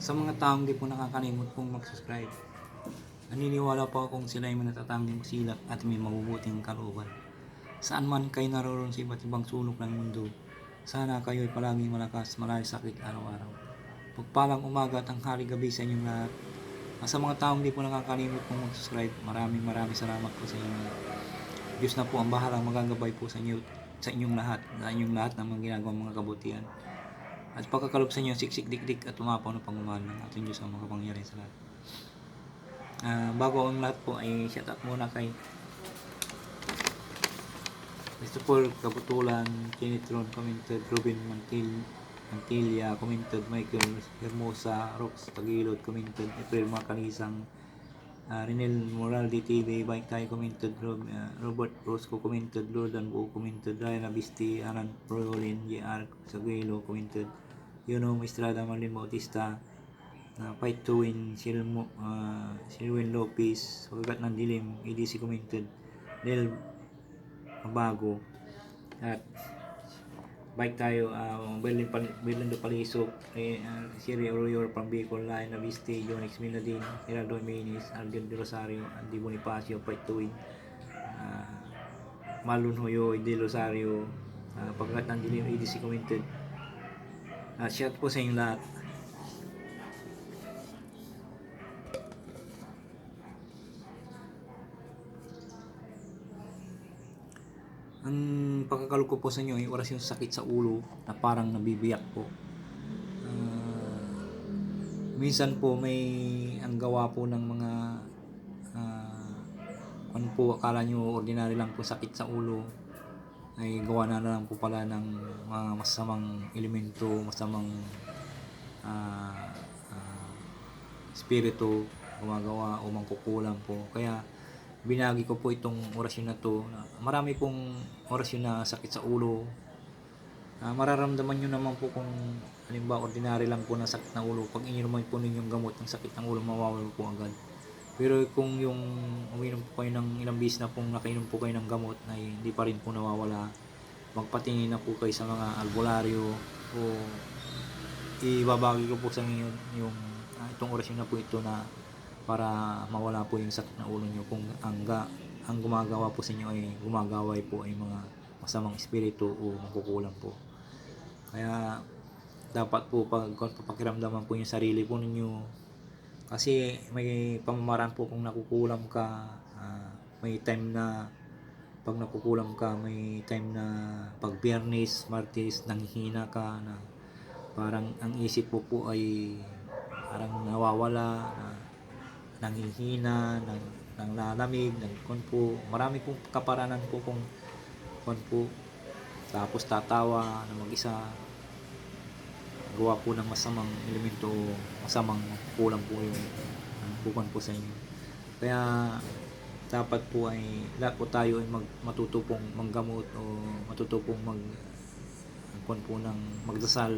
Sa mga taong di po nakakalimot pong mag-subscribe, naniniwala po akong sila ay manatatanging silak at may mabubuting kalooban. Saan man kayo naroon sa iba't ibang sulok ng mundo, sana kayo ay palaging malakas, malay sakit araw-araw. Pagpalang umaga at tanghali gabi sa inyong lahat. At sa mga taong di po nakakalimot pong mag-subscribe, maraming maraming salamat po sa inyo. Diyos na po ang bahalang magagabay po sa inyo sa inyong lahat, sa inyong lahat ng mga ginagawang mga kabutihan. At pagkakalob sa inyo, siksik dikdik at umapaw ng pangumahal ng ating Diyos ang makapangyarihan sa lahat. Ah, bago ang lahat po ay shout out muna kay Christopher Kabutulan, Kenneth Ron commented, Ruben Mantil, Mantilla commented, Michael Hermosa, Rox Tagilod commented, April Macalisang, uh, Renel Moral DTV, Bike Tayo commented, Rob, ah, Robert Rosco commented, Lordan Buo commented, Ryan Abisti, Aran Rolin, JR Saguelo commented, Yuno Estrada, Marlene Bautista, uh, Fight to Win, Silmo, uh, Silwin Lopez, Pagkagat ng Dilim, EDC commented, Del Mabago, at bike tayo, uh, Berlin, Pal- Berlin do Palisok, eh, uh, Siri Arroyo from Bicol, Line, Avisti, Jonix Miladin, Gerardo Jimenez, Alden de Rosario, Andy Bonifacio, Win, uh, Malun Hoyo, De Rosario, uh, Pagkagat ng Dilim, EDC commented, at shout po sa inyong lahat. Ang pagkakalo ko po sa inyo ay oras yung sakit sa ulo na parang nabibiyak po. Ah, minsan po may ang gawa po ng mga uh, ano po akala nyo ordinary lang po sakit sa ulo ay gawa na lang po pala ng mga masamang elemento, masamang ah, ah, spirito gumagawa o mangkukulam po. Kaya binagi ko po itong orasyon na to. Marami pong orasyon na sakit sa ulo. Ah, mararamdaman nyo naman po kung halimbawa ordinary lang po na sakit ng ulo. Pag ininuman po ninyong gamot ng sakit ng ulo, mawawala po agad. Pero kung yung uminom po kayo ng ilang bis na pong nakainom po kayo ng gamot na hindi pa rin po nawawala, magpatingin na po kayo sa mga albularyo o ibabagi ko po sa inyo yung ah, itong orasyon na po ito na para mawala po yung sakit ng ulo nyo kung ang, ang gumagawa po sa inyo ay gumagaway po ay mga masamang espiritu o magkukulang po. Kaya dapat po pag pakiramdaman po yung sarili po ninyo kasi may pamamaraan po kung nakukulam ka ah, may time na pag nakukulam ka may time na pag biyernes, martes nanghihina ka na parang ang isip po po ay parang nawawala na nanghihina, nang, nang lalamig, nang kon po. Marami pong kaparanan po kung kon po. Tapos tatawa na mag-isa. Gawa po ng masamang elemento, masamang kulang po yung pupan po sa inyo. Kaya dapat po ay lahat po tayo ay mag, matuto pong manggamot o matuto pong mag kon po ng magdasal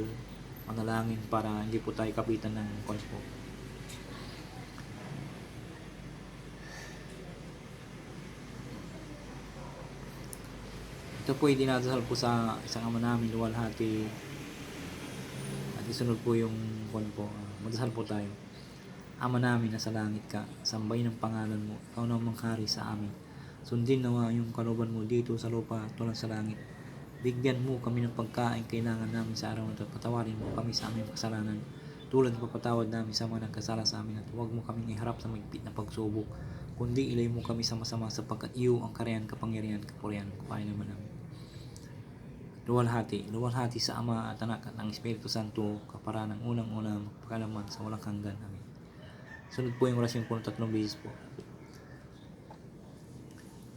manalangin para hindi po tayo kapitan ng kon po. Ito po ay dinadasal po sa isang ama namin, luwalhati. At isunod po yung kwan po. ah, magdasal po tayo. Ama namin na sa langit ka, sambay ng pangalan mo, ikaw na ang hari sa amin. Sundin nawa yung kaluban mo dito sa lupa tulad sa langit. Bigyan mo kami ng pagkain kailangan namin sa araw na ito. Patawarin mo kami sa aming kasalanan. Tulad ng papatawad namin sa mga nagkasala sa amin at huwag mo kaming iharap sa magpit na pagsubok. Kundi ilay mo kami sa masama sapagkat iyo ang karayan, kapangyarihan, kapurihan, kupain naman namin. Luwalhati, luwalhati sa Ama at Anak at ang Espiritu Santo, kapara ng unang-unang pagkalaman sa walang hanggan. Amen. Sunod po yung orasyon po ng tatlong beses po.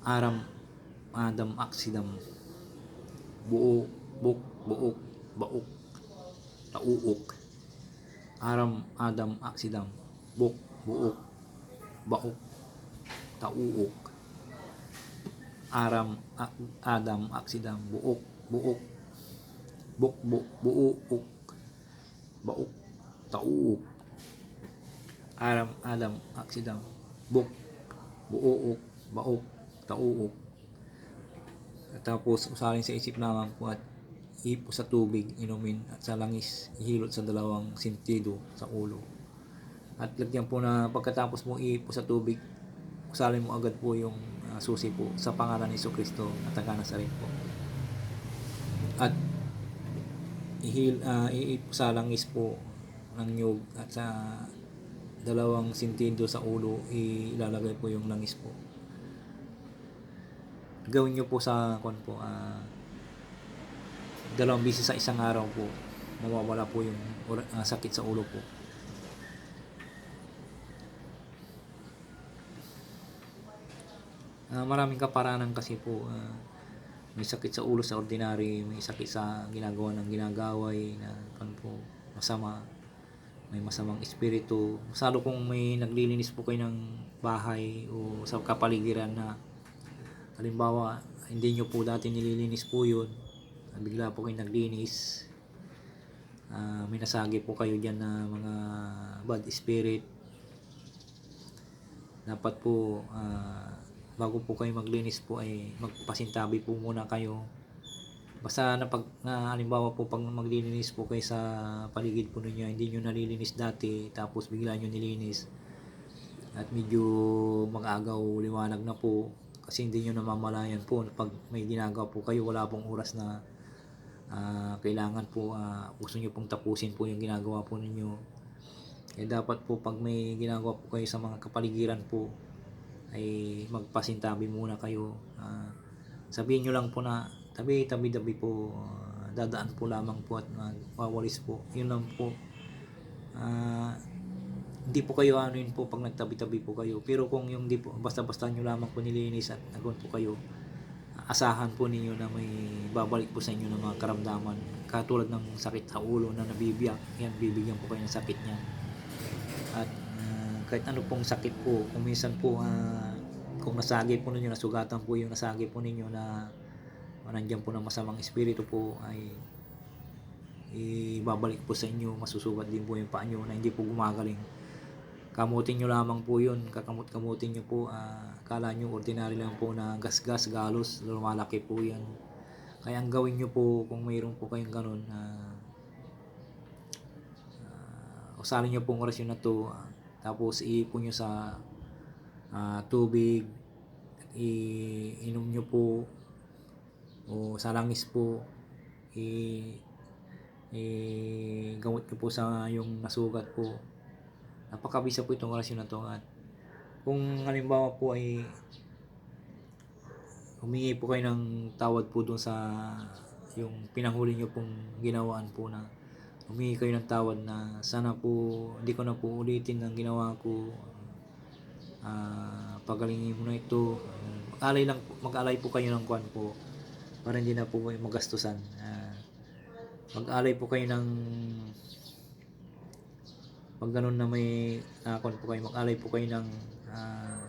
Aram, Adam, Aksidam, Buo, Buk, Buok, Baok, Tauok. Aram, Adam, Aksidam, Buk, Buok, Baok, Tauok. Aram, Adam, Aksidam, Buok, Buok, Buk, Buk, Buok, Baok, Tauok. Aram, Adam, Aksidam, Buk, Buok, Baok, Tauok. Tapos usalin sa isip naman po at ipo sa tubig, inumin at sa langis, ihilot sa dalawang sentido sa ulo. At lagyan po na pagkatapos mo ipo sa tubig, usalin mo agad po yung ah, susi po sa pangalan ni Kristo at taga Nazaret po. At ihil, ah, iipo sa langis po ng nyug at sa dalawang sentido sa ulo, ilalagay po yung langis po. Gawin nyo po sa kon po, ah, dalawang bisis sa isang araw po, mawawala po yung ah, sakit sa ulo po. Ah, maraming kaparanan kasi po, ah, may sakit sa ulo sa ordinary, may sakit sa ginagawa ng ginagaway na kan po, masama, may masamang espiritu. Salo kung may naglilinis po kayo ng bahay o sa kapaligiran na halimbawa hindi nyo po dati nililinis po yun bigla po kayo naglinis Ah, may nasagi po kayo dyan na mga bad spirit dapat po ah, bago po kayo maglinis po ay magpasintabi po muna kayo. Basta na pag na halimbawa po pag maglilinis po kayo sa paligid po ninyo hindi nyo nalilinis dati tapos bigla nyo nilinis at medyo mag-agaw liwanag na po kasi hindi nyo namamalayan po. Pag may ginagawa po kayo wala pong oras na ah, kailangan po ah, gusto nyo pong tapusin po yung ginagawa po ninyo. Eh dapat po pag may ginagawa po kayo sa mga kapaligiran po ay magpasintabi muna kayo. Ah, sabihin nyo lang po na tabi tabi tabi po ah, dadaan po lamang po at magwawalis po. Yun lang po. Ah, hindi po kayo ano yun po pag nagtabi-tabi po kayo. Pero kung yung di po basta-basta nyo lamang po nilinis at nagawin po kayo asahan po ninyo na may babalik po sa inyo ng mga karamdaman. Katulad ng sakit sa ulo na nabibiyak yan bibigyan po kayo ng sakit niyan kahit ano pong sakit po kung minsan po ah, kung nasagi po ninyo nasugatan po yung nasagi po ninyo na nandiyan po ng masamang espiritu po ay ibabalik po sa inyo masusugat din po yung paa nyo na hindi po gumagaling. Kamutin nyo lamang po yun kakamot-kamutin nyo po ah, kala nyo ordinary lang po na gas-gas galos lumalaki po yan. Kaya ang gawin nyo po kung mayroon po kayong ganun ah, ah, usalin nyo pong orasyon na to ah, tapos iipon nyo sa ah, tubig iinom nyo po o sa langis po i i gamot nyo po sa yung nasugat po. Napakabisa po itong orasyon na to. At kung halimbawa po ay humingi po kayo ng tawad po doon sa yung pinahuli nyo pong ginawaan po na humingi kayo ng tawad na sana po hindi ko na po ulitin ang ginawa ko. Ah pagalingin mo na ito. Mag-alay lang mag-alay po kayo ng kwan po para hindi na po magastusan. Ah, mag-alay po kayo ng pag ganun na may uh, po kayo mag-alay po kayo ng ah,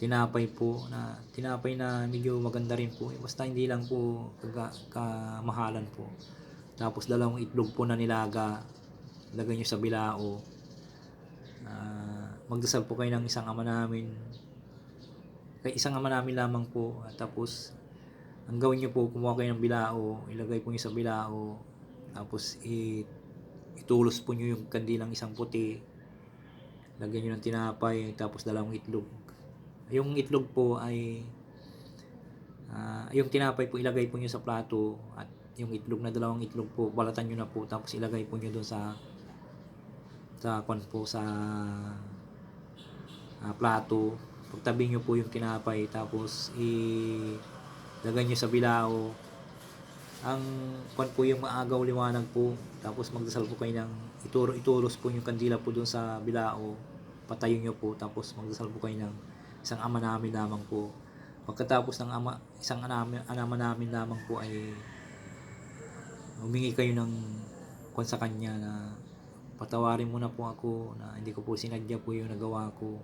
tinapay po na tinapay na medyo maganda rin po. Basta hindi lang po kamahalan po tapos dalawang itlog po na nilaga lagay nyo sa bilao. Ah, magdasal po kayo ng isang ama namin. Kay isang ama namin lamang po. Tapos ang gawin nyo po kumuha kayo ng bilao ilagay po nyo sa bilao. Tapos i itulos po nyo yung kandilang isang puti. Lagyan nyo ng tinapay tapos dalawang itlog. Yung itlog po ay ah, yung tinapay po ilagay po nyo sa plato at yung itlog na dalawang itlog po balatan nyo na po tapos ilagay po nyo doon sa sa kwan po sa ah, plato. Pagtabi nyo po yung tinapay tapos i lagay nyo sa bilao. Ang kwan po yung maagaw liwanag po tapos magdasal po kayo ng ituro itulos po yung kandila po doon sa bilao. Patayin nyo po tapos magdasal po kayo ng isang ama namin lamang po. Pagkatapos ng ama isang anama, anama namin lamang po ay humingi kayo ng kwan sa kanya na patawarin mo na po ako na hindi ko po sinadya po yung nagawa ko.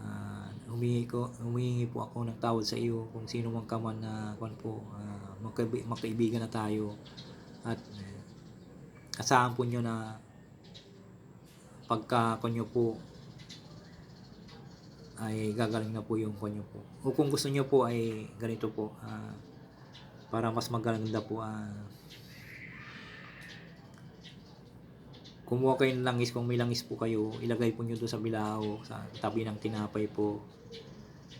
Ah, humingi ko humingi po ako ng tawad sa iyo kung sino man ka man na kwan po ah, magkaibi- magkaibigan na tayo. At eh, asahan po nyo na pagka kanyo po ay gagaling na po yung kanyo po. O kung gusto nyo po ay ganito po ah, para mas maganda po ah kumuha kayo ng langis. Kung may langis po kayo ilagay po nyo doon sa bilao sa tabi ng tinapay po.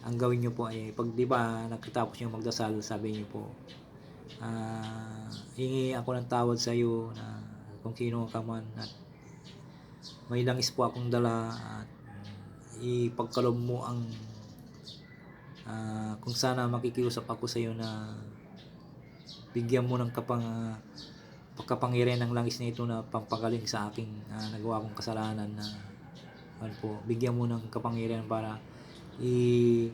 Ang gawin nyo po ay pag di ba nagkatapos nyo magdasal sabi nyo po ah hingi ako ng tawad sa iyo na kung sino ka man at may langis po akong dala at ipagkalob mo ang ah, kung sana makikiusap ako sa iyo na bigyan mo ng kapang ah, pagkapangyarihan ng langis na ito na pampagaling sa aking ah, nagawa kong kasalanan na ano po, bigyan mo ng kapangyarihan para i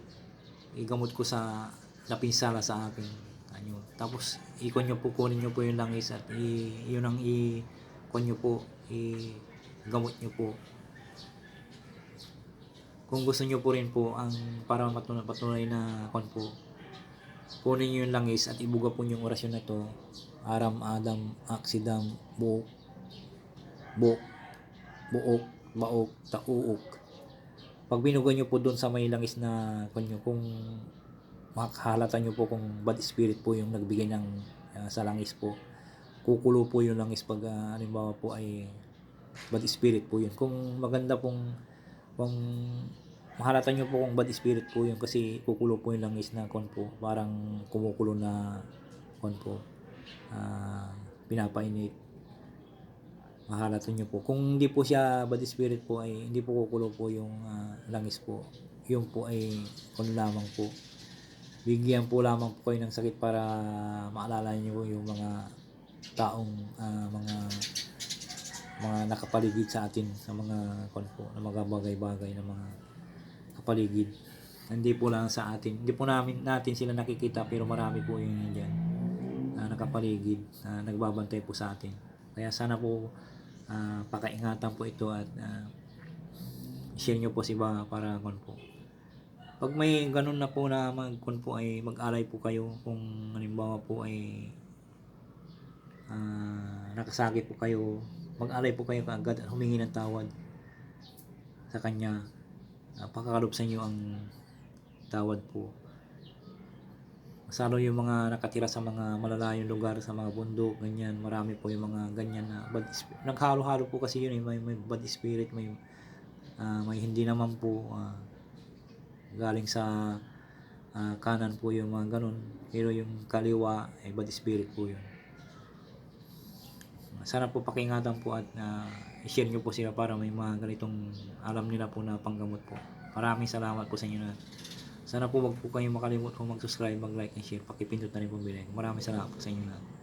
igamot ko sa napinsala sa akin ano tapos ikon nyo po kunin nyo po yung langis at i, yun ang i kon nyo po i gamot nyo po. Kung gusto nyo po rin po ang para matunay, patunay na kon po kunin nyo yung langis at ibuga po yung orasyon na to. Aram adam aksidam buok. Buok. Buok. Baok. Tauok. Pag binuga nyo po doon sa may langis na kanyo kung makahalata nyo po kung bad spirit po yung nagbigay ng ah, sa langis po. Kukulo po yung langis pag uh, halimbawa po ay bad spirit po yun. Kung maganda pong kung mahalata nyo po kung bad spirit po yun kasi kukulo po yung langis na kon po. Parang kumukulo na kon po. Ah, pinapainit. Mahalata nyo po. Kung hindi po siya bad spirit po ay hindi po kukulo po yung ah, langis po. Yun po ay kon lamang po. Bigyan po lamang po kayo ng sakit para maalala niyo po yung mga taong ah, mga mga nakapaligid sa atin sa mga kon po na mga bagay-bagay na mga kapaligid hindi po lang sa atin. Hindi po namin natin sila nakikita pero marami po yung nandiyan na nakapaligid na nagbabantay po sa atin. Kaya sana po ah, pakaingatan po ito at ah, share nyo po si ba para kon po. Pag may ganun na po na magkon po ay mag-alay po kayo kung halimbawa po ay ah, nakasakit po kayo mag-alay po kayo kaagad at humingi ng tawad sa kanya uh, pakakalob sa inyo ang tawad po Masalo yung mga nakatira sa mga malalayong lugar, sa mga bundok, ganyan. Marami po yung mga ganyan na bad. Naghalo-halo po kasi yun eh. May, may bad spirit, may, ah, may hindi naman po ah, galing sa ah, kanan po yung mga ganun. Pero yung kaliwa ay bad spirit po yun. Sana po pakingatan po at ah, i-share nyo po sila para may mga ganitong alam nila po na panggamot po. Maraming salamat po sa inyo na sana po wag po kayong makalimut kung mag-subscribe, mag-like, and share. Pakipindot na rin po ang bell icon. Maraming salamat po sa inyo na.